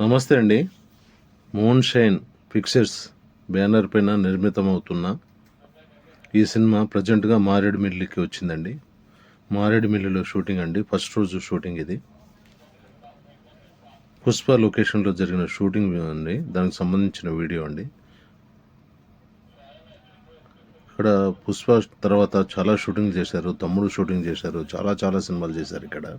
నమస్తే అండి. Moon shine pictures banner పైన నిర్మితమవుతున్న ఈ సినిమా ప్రజెంట్గా మారేడుమిల్లికి వచ్చిందండి. మారేడుమిల్లిలో షూటింగ్ అండి. ఫస్ట్ రోజు షూటింగ్ ఇది. పుష్ప లొకేషన్లో జరిగిన షూటింగ్ అండి. దానికి సంబంధించిన వీడియో అండి. ఇక్కడ పుష్ప తర్వాత చాలా షూటింగ్ చేశారు. తమ్ముడు షూటింగ్ చేశారు. చాలా చాలా సినిమాలు చేశారు ఇక్కడ.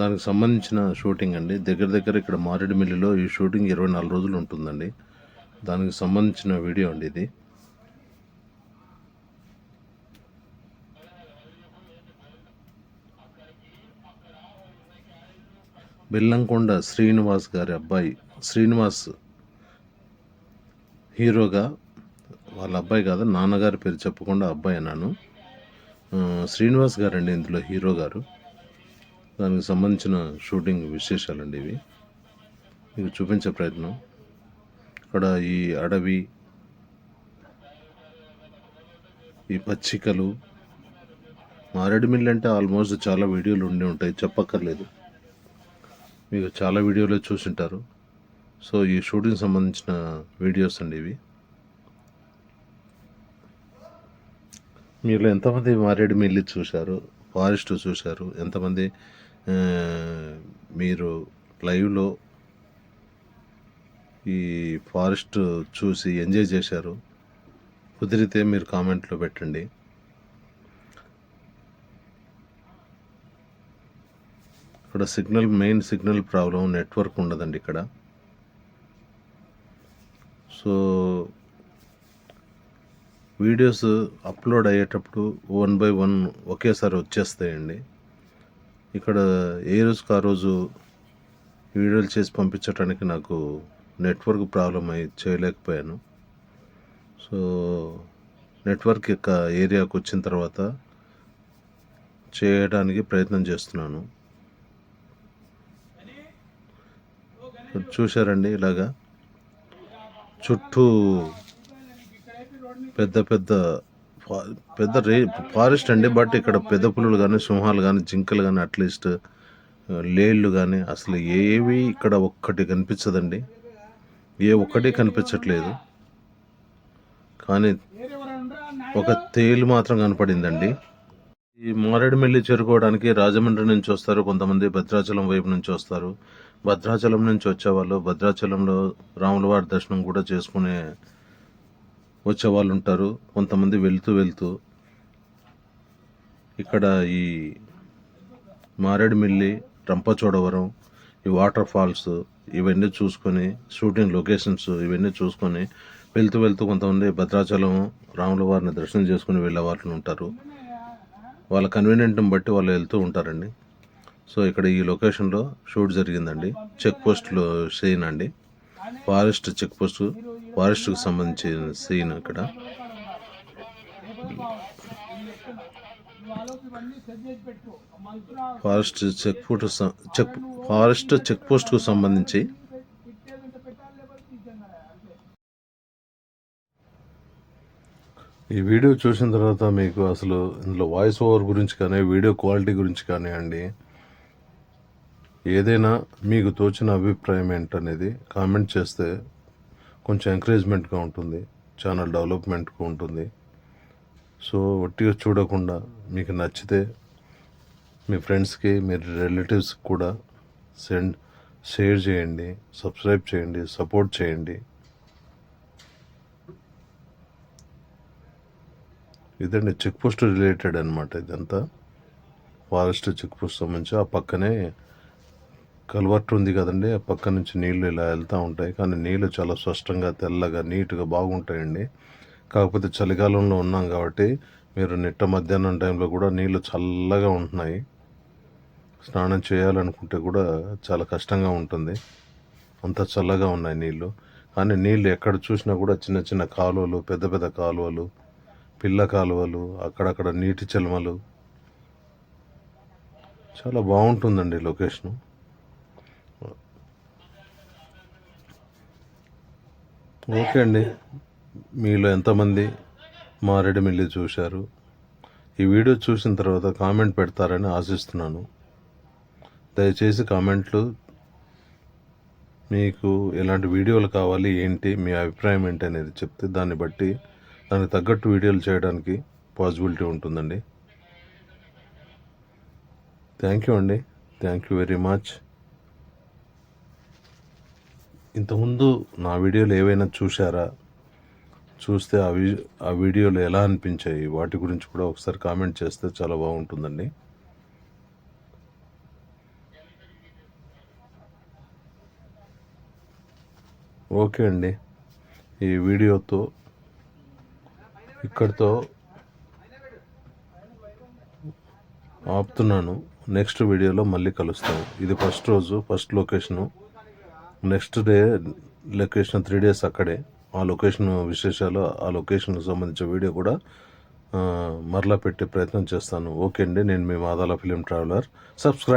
దానికి సంబంధించిన షూటింగ్ అండి. దగ్గర దగ్గర ఇక్కడ మారేడుమిల్లిలో ఈ షూటింగ్ ఇరవై నాలుగు రోజులు ఉంటుందండి. దానికి సంబంధించిన వీడియో అండి ఇది. బెల్లంకొండ శ్రీనివాస్ గారి అబ్బాయి శ్రీనివాస్ హీరోగా వాళ్ళ అబ్బాయి కాదు నాన్నగారి పేరు చెప్పకుండా అబ్బాయి అన్నాను. శ్రీనివాస్ గారండి ఇందులో హీరో గారు. దానికి సంబంధించిన షూటింగ్ విశేషాలండి ఇవి. మీకు చూపించే ప్రయత్నం. ఇక్కడ ఈ అడవి ఈ పచ్చికలు మారేడుమిల్లి అంటే ఆల్మోస్ట్ చాలా వీడియోలు ఉండి ఉంటాయి చెప్పక్కర్లేదు. మీకు చాలా వీడియోలు చూసింటారు. సో ఈ షూటింగ్ సంబంధించిన వీడియోస్ అండి ఇవి. మీరు ఎంతమంది మారేడుమిల్లి చూశారు ఫారెస్ట్ చూశారు ఎంతమంది మీరు లైవ్లో ఈ ఫారెస్ట్ చూసి ఎంజాయ్ చేశారు. కుదిరితే మీరు కామెంట్లో పెట్టండి. ఇక్కడ signal main signal problem network ఉండదండి ఇక్కడ. సో వీడియోస్ అప్లోడ్ అయ్యేటప్పుడు వన్ బై వన్ ఒకేసారి వచ్చేస్తాయండి. ఇక్కడ ఏ రోజుకు ఆ రోజు వీడియోలు చేసి పంపించడానికి నాకు నెట్వర్క్ ప్రాబ్లం అయి చేయలేకపోయాను. సో నెట్వర్క్ యొక్క ఏరియాకు వచ్చిన తర్వాత చేయడానికి ప్రయత్నం చేస్తున్నాను. చూశారండి ఇలాగా. చుట్టూ పెద్ద పెద్ద పెద్ద రే ఫారెస్ట్ అండి బట్ ఇక్కడ పెద్ద పులులు కానీ సింహాలు కానీ జింకలు కానీ అట్లీస్ట్ లేళ్ళు కానీ అసలు ఏవి ఇక్కడ ఒక్కటి కనిపించదండి. ఏ ఒక్కటి కనిపించట్లేదు. కానీ ఒక తేలు మాత్రం కనపడిందండి. ఈ మారేడుమిల్లి చేరుకోవడానికి రాజమండ్రి నుంచి వస్తారు కొంతమంది భద్రాచలం వైపు నుంచి వస్తారు. భద్రాచలం నుంచి వచ్చేవాళ్ళు భద్రాచలంలో రాములవారి దర్శనం కూడా చేసుకునే వచ్చే వాళ్ళు ఉంటారు. కొంతమంది వెళ్తూ వెళ్తూ ఇక్కడ ఈ మారేడుమిల్లి రంపచోడవరం ఈ వాటర్ ఫాల్స్ ఇవన్నీ చూసుకొని షూటింగ్ లొకేషన్స్ ఇవన్నీ చూసుకొని వెళ్తూ వెళ్తూ కొంతమంది భద్రాచలం రాముల వారిని దర్శనం చేసుకుని వెళ్ళే వాళ్ళు ఉంటారు. వాళ్ళ కన్వీనియంట్ని బట్టి వాళ్ళు వెళ్తూ ఉంటారండి. సో ఇక్కడ ఈ లొకేషన్లో షూట్ జరిగిందండి. చెక్ పోస్ట్లో చేయనండి అండి. Forest check post. ఫారెస్ట్కి సంబంధించిన సీన్ అక్కడ. Forest check post check forest check పోస్ట్కు సంబంధించి. ఈ వీడియో చూసిన తర్వాత మీకు అసలు ఇందులో వాయిస్ ఓవర్ గురించి కానీ వీడియో క్వాలిటీ గురించి కానివ్వండి ఏదైనా మీకు తోచిన అభిప్రాయం ఏంటనేది కామెంట్ చేస్తే కొంచెం ఎంకరేజ్మెంట్గా ఉంటుంది ఛానల్ డెవలప్మెంట్గా ఉంటుంది. సో ఒట్టిగా చూడకుండా మీకు నచ్చితే మీ ఫ్రెండ్స్కి మీ రిలేటివ్స్కి కూడా సెండ్ షేర్ చేయండి సబ్స్క్రైబ్ చేయండి సపోర్ట్ చేయండి. ఇదండి చెక్ పోస్ట్ రిలేటెడ్ అనమాట ఇదంతా. ఫారెస్ట్ చెక్ పోస్ట్ సంబంధించి ఆ పక్కనే కల్వర్ట్ ఉంది కదండి. ఆ పక్క నుంచి నీళ్ళు ఇలా వెళ్తూ ఉంటాయి. కానీ నీళ్ళు చాలా స్పష్టంగా తెల్లగా నీట్గా బాగుంటాయండి. కాకపోతే చలికాలంలో ఉన్నాం కాబట్టి మీరు నిట్ట మధ్యాహ్నం టైంలో కూడా నీళ్ళు చల్లగా ఉంటున్నాయి. స్నానం చేయాలనుకుంటే కూడా చాలా కష్టంగా ఉంటుంది. అంత చల్లగా ఉన్నాయి నీళ్ళు కానీ నీళ్ళు ఎక్కడ చూసినా కూడా చిన్న చిన్న కాలువలు పెద్ద పెద్ద కాలువలు పిల్ల కాలువలు అక్కడక్కడ నీటి చెల్మలు. చాలా బాగుంటుందండి లొకేషను. ఓకే అండి. మీలో ఎంతమంది మారేడుమిల్లి చూశారు? ఈ వీడియో చూసిన తర్వాత కామెంట్ పెడతారని ఆశిస్తున్నాను. దయచేసి కామెంట్లు మీకు ఎలాంటి వీడియోలు కావాలి ఏంటి మీ అభిప్రాయం ఏంటి అనేది చెప్తే దాన్ని బట్టి దానికి తగ్గట్టు వీడియోలు చేయడానికి పాసిబిలిటీ ఉంటుందండి. థ్యాంక్ యూ అండి. Thank you very much. ఇంతకుముందు నా వీడియోలు ఏవైనా చూశారా? చూస్తే ఆ వీ ఆ వీడియోలు ఎలా అనిపించాయి? వాటి గురించి కూడా ఒకసారి కామెంట్ చేస్తే చాలా బాగుంటుందండి. ఓకే అండి. ఈ వీడియోతో ఇక్కడితో ఆపుతున్నాను. నెక్స్ట్ వీడియోలో మళ్ళీ కలుస్తాము ఇది ఫస్ట్ రోజు first location. Next day location three days అక్కడే. ఆ లొకేషన్ విశేషాలు ఆ లొకేషన్కి సంబంధించిన వీడియో కూడా మరలా పెట్టే ప్రయత్నం చేస్తాను. ఓకే అండి నేను మీ మాదాల ఫిలిం ట్రావెలర్. సబ్స్క్రైబ్